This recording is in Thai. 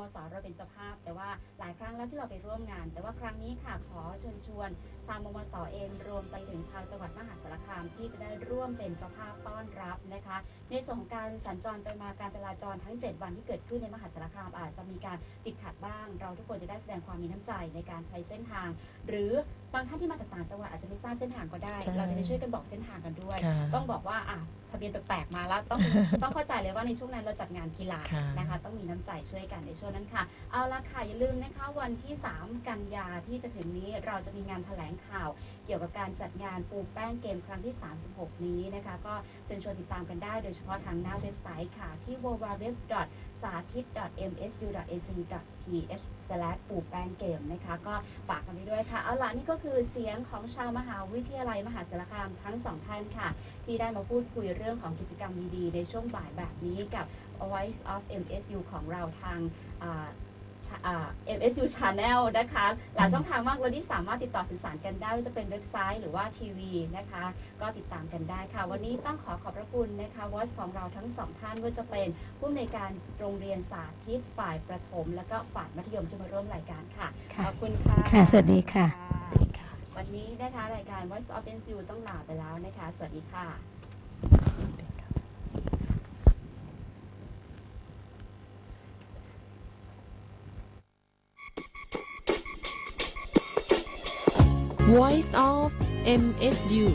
มสเราเป็นเจ้าภาพ แต่ว่าหลายครั้งแล้วที่เราไปร่วมงาน แต่ว่าครั้งนี้ค่ะขอเชิญชวนชาวมวสเองรวมไปถึงชาวจังหวัดมหาสารคามที่จะได้ร่วมเป็นเจ้าภาพต้อนรับนะคะ ในส่วนของการสัญจรไปมาการจราจรทั้ง 7 วันที่เกิดขึ้นในมหาสารคามอาจจะมีการติดขัดบ้าง เราทุกคนจะได้แสดงความมีน้ำใจในการใช้เส้นทาง หรือบางท่านที่มาจากต่างจังหวัดอาจจะไม่ทราบเส้นทางก็ได้ใช่เราจะได้ช่วยกันบอกเส้นทางกันด้วยค่ะต้องบอกว่าอะทะเบียนแปลกๆมาแล้วต้องต้องเข้าใจเลยว่าในช่วงนั้นเราจัดงานกีฬาค่ะนะคะ ต้องมีน้ำใจช่วยกันในช่วงนั้นค่ะ เอาละค่ะอย่าลืมนะคะวันที่ 3 กันยาที่จะถึงนี้เราจะมีงานแถลงข่าว เกี่ยวกับการจัดงานปูแป้งเกมครั้งที่36 นี้นะคะก็เชิญชวนติดตามกันได้โดยเฉพาะทางหน้าเว็บไซต์ค่ะ ที่ www. สาธิต msu.ac.th ปูแป้งเกมนะคะ ก็ฝากกันไปด้วยค่ะ เอาละนี่ก็คือเสียงของชาวมหาวิทยาลัยมหาสารคามทั้งสองท่านค่ะ ที่ได้มาพูดคุยเรื่องของกิจกรรมดีๆ ในช่วงบ่ายแบบนี้กับ Voice of MSU ของเราทางอ่า MSU Channel นะคะ หลายช่องทางมากเลยที่สามารถติดต่อสื่อสารกันได้ว่าจะเป็นเว็บไซต์หรือว่าทีวีนะคะ ก็ติดตามกันได้ค่ะ วันนี้ต้องขอขอบพระคุณนะคะ Voice ของเราทั้งสองท่านว่าจะเป็นผู้อำนวยการโรงเรียนสาธิตฝ่ายประถม และก็ฝ่ายมัธยมที่มาร่วมรายการค่ะขค่ะอบคุณค่ะ ค่ะ สวัสดีค่ะค่ะ วันนี้นะคะรายการ Voice of MSU ต้องลาไปแล้วนะคะ สวัสดีค่ะ Voice of MSU